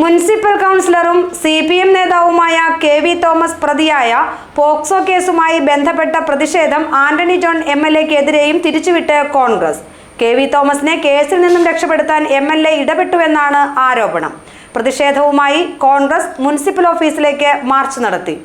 Municipal കൗൺസിലറും C P M നേതാവുമായ K V Thomas പ്രതിയായ പോക്സോ കേസുമായി ബന്ധപ്പെട്ട പ്രതിഷേധം ആന്റണി ജോൺ എം എൽ എക്കെതിരെയും തിരിച്ചുവിട്ട് കോൺഗ്രസ്. കെ വി തോമസിനെ കേസിൽ നിന്നും രക്ഷപ്പെടുത്താൻ എം എൽ എ ഇടപെട്ടുവെന്നാണ് ആരോപണം. പ്രതിഷേധവുമായി കോൺഗ്രസ് മുനിസിപ്പൽ ഓഫീസിലേക്ക് മാർച്ച് നടത്തി.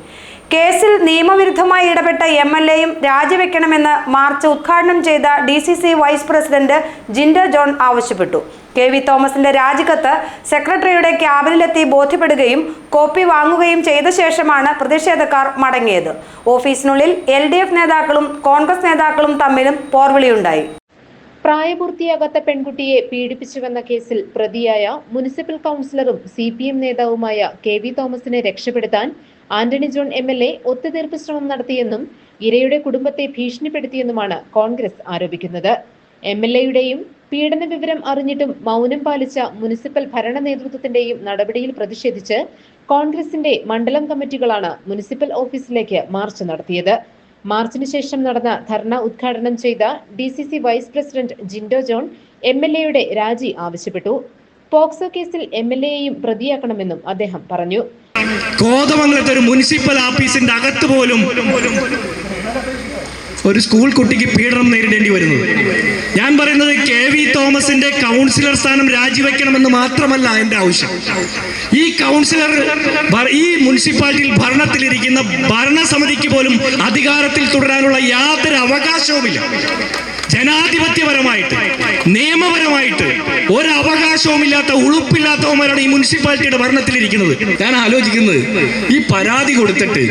കേസിൽ നിയമവിരുദ്ധമായി ഇടപെട്ട എം എൽ എയും രാജിവെക്കണമെന്ന് മാർച്ച് ഉദ്ഘാടനം ചെയ്ത D C C vice president Jindo John ആവശ്യപ്പെട്ടു. കെ വി തോമസിന്റെ രാജിക്കത്ത് സെക്രട്ടറിയുടെ ക്യാബിനിലെത്തി ബോധ്യപ്പെടുകയും കോപ്പി വാങ്ങുകയും ചെയ്ത ശേഷമാണ് പ്രതിഷേധക്കാർ മടങ്ങിയത്. ഓഫീസിനുള്ളിൽ എൽ ഡി എഫ് നേതാക്കളും കോൺഗ്രസ് നേതാക്കളും തമ്മിലും പോർവിളിയുണ്ടായി. പ്രായപൂർത്തിയാകാത്ത പെൺകുട്ടിയെ പീഡിപ്പിച്ചുവെന്ന കേസിൽ പ്രതിയായ മുനിസിപ്പൽ കൗൺസിലറും സി പി എം നേതാവുമായ കെ വി തോമസിനെ രക്ഷപ്പെടുത്താൻ Antony John M L A ഒത്തുതീർപ്പ് ശ്രമം നടത്തിയെന്നും ഇരയുടെ കുടുംബത്തെ ഭീഷണിപ്പെടുത്തിയെന്നുമാണ് കോൺഗ്രസ് ആരോപിക്കുന്നത്. എം എൽ എയുടെയും പീഡന വിവരം അറിഞ്ഞിട്ടും മൗനം പാലിച്ച മുനിസിപ്പൽ ഭരണ നേതൃത്വത്തിന്റെയും നടപടിയിൽ പ്രതിഷേധിച്ച് കോൺഗ്രസിന്റെ മണ്ഡലം കമ്മിറ്റികളാണ് മുനിസിപ്പൽ ഓഫീസിലേക്ക് മാർച്ച് നടത്തിയത്. മാർച്ചിന് ശേഷം നടന്ന ധർണ ഉദ്ഘാടനം ചെയ്ത D C C vice president Jindo John M L എയുടെ രാജി ആവശ്യപ്പെട്ടു. പോക്സോ കേസിൽ എം എൽ എയെയും പ്രതിയാക്കണമെന്നും അദ്ദേഹം പറഞ്ഞു. കോതമംഗലത്ത് ഒരു മുനിസിപ്പൽ ഓഫീസിന്റെ അകത്ത് പോലും ഒരു സ്കൂൾ കുട്ടിക്ക് പീഡനം നേരിടേണ്ടി വരുന്നത് ഞാൻ പറയുന്നത് കെ വി തോമസിന്റെ കൗൺസിലർ സ്ഥാനം രാജിവെക്കണമെന്ന് മാത്രമല്ല എന്റെ ആവശ്യം. ഈ കൗൺസിലർ ഈ മുനിസിപ്പാലിറ്റിയിൽ ഭരണത്തിലിരിക്കുന്ന ഭരണസമിതിക്ക് പോലും അധികാരത്തിൽ തുടരാനുള്ള യാതൊരു അവകാശവുമില്ല. ജനാധിപത്യപരമായിട്ട് നിയമപരമായിട്ട് ഒരവകാശവും ഇല്ലാത്ത ഉളുപ്പില്ലാത്തവന്മാരാണ് ഈ മുനിസിപ്പാലിറ്റിയുടെ ഭരണത്തിലിരിക്കുന്നത്. ഞാൻ ആലോചിക്കുന്നത് ഈ പരാതി കൊടുത്തിട്ട്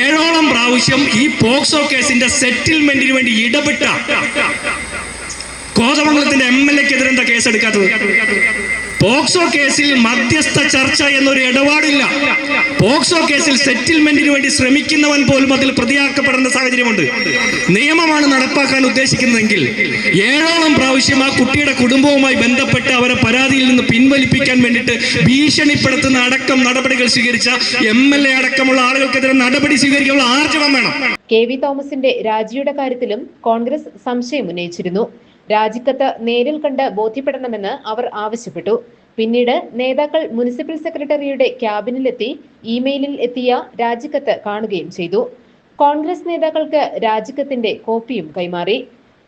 ഏഴോളം പ്രാവശ്യം ഈ പോക്സോ കേസിന്റെ സെറ്റിൽമെന്റിന് വേണ്ടി ഇടപെട്ട കോതമംഗലത്തിന്റെ എം എൽ എക്കെതിരെ എന്താ കേസെടുക്കാത്തത്? പോക്സോ കേസിൽ മധ്യസ്ഥ ചർച്ച എന്നൊരു ഇടപാടില്ല. പോക്സോ കേസിൽ സെറ്റിൽമെന്റിന് വേണ്ടി ശ്രമിക്കുന്നവൻ പോലും അതിൽ പ്രതിയാക്കപ്പെടേണ്ട സാഹചര്യമുണ്ട്. നിയമമാണ് നടപ്പാക്കാൻ ഉദ്ദേശിക്കുന്നതെങ്കിൽ ഏഴോളം പ്രാവശ്യം ആ കുട്ടിയുടെ കുടുംബവുമായി ബന്ധപ്പെട്ട് അവരെ പരാതിയിൽ നിന്ന് പിൻവലിപ്പിക്കാൻ വേണ്ടിയിട്ട് ഭീഷണിപ്പെടുത്തുന്ന അടക്കം നടപടികൾ സ്വീകരിച്ച എം എൽ എ അടക്കമുള്ള ആളുകൾക്കെതിരെ നടപടി സ്വീകരിക്കാനുള്ള ആർജവം വേണം. കെ വി തോമസിന്റെ രാജിയുടെ കാര്യത്തിലും കോൺഗ്രസ് സംശയം ഉന്നയിച്ചിരുന്നു. രാജിക്കത്ത് നേരിൽ കണ്ട് ബോധ്യപ്പെടണമെന്ന് അവർ ആവശ്യപ്പെട്ടു. പിന്നീട് നേതാക്കൾ മുനിസിപ്പൽ സെക്രട്ടറിയുടെ ക്യാബിനിലെത്തി ഇമെയിലിൽ എത്തിയ രാജിക്കത്ത് കാണുകയും ചെയ്തു. കോൺഗ്രസ് നേതാക്കൾക്ക് രാജിക്കത്തിന്റെ കോപ്പിയും കൈമാറി.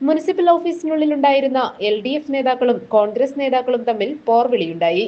മുനിസിപ്പൽ ഓഫീസിനുള്ളിലുണ്ടായിരുന്ന എൽ ഡി എഫ് നേതാക്കളും കോൺഗ്രസ് നേതാക്കളും തമ്മിൽ പോർവിളിയുണ്ടായി.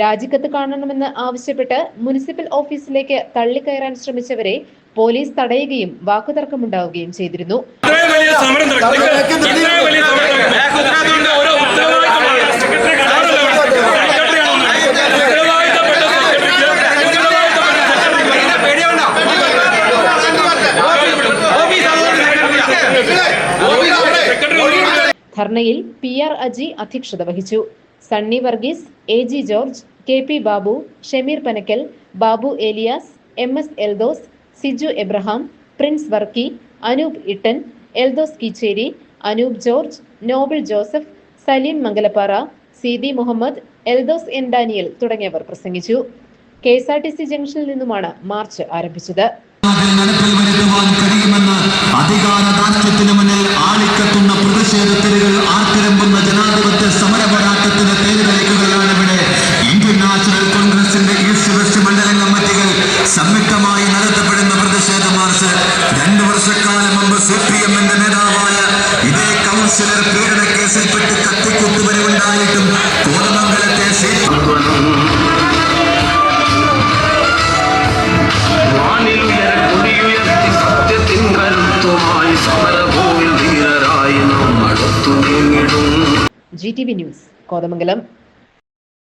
രാജിക്കത്ത് കാണണമെന്ന് ആവശ്യപ്പെട്ട് മുനിസിപ്പൽ ഓഫീസിലേക്ക് തള്ളിക്കയറാൻ ശ്രമിച്ചവരെ പോലീസ് തടയുകയും വാക്കുതർക്കമുണ്ടാവുകയും ചെയ്തിരുന്നു. ധർണയിൽ പി ആർ അജി അധ്യക്ഷത വഹിച്ചു. Sunny Varghese A G George K P Babu Shameer Panakkal Babu Eliyas M S Eldhose Siju Abraham Prince Varkey Anoop Ittan Eldhose Keecheri Anoop George Noble Joseph Saleem Mangalappara Seethi Muhammad Eldhose N Daniel തുടങ്ങിയവർ പ്രസംഗിച്ചു. K S R T C ജംഗ്ഷനിൽ നിന്നുമാണ് March ആരംഭിച്ചത്. അധികാര മുന്നിൽ ആളിക്കത്തുന്ന പ്രതിഷേധത്തിലുകൾ സംയുക്തമായി നടത്തപ്പെടുന്ന പ്രതിഷേധ മാർച്ച് രണ്ടു വർഷക്കാലം മുമ്പ് സി പി എമ്മിന്റെ നേതാവായ ഇതേ കൗൺസിലർ പീഡന കേസിൽപ്പെട്ട് കത്തിക്കുത്തുവരെ ഉണ്ടായിട്ടും കോതമംഗലത്തെ G T V news Kothamangalam.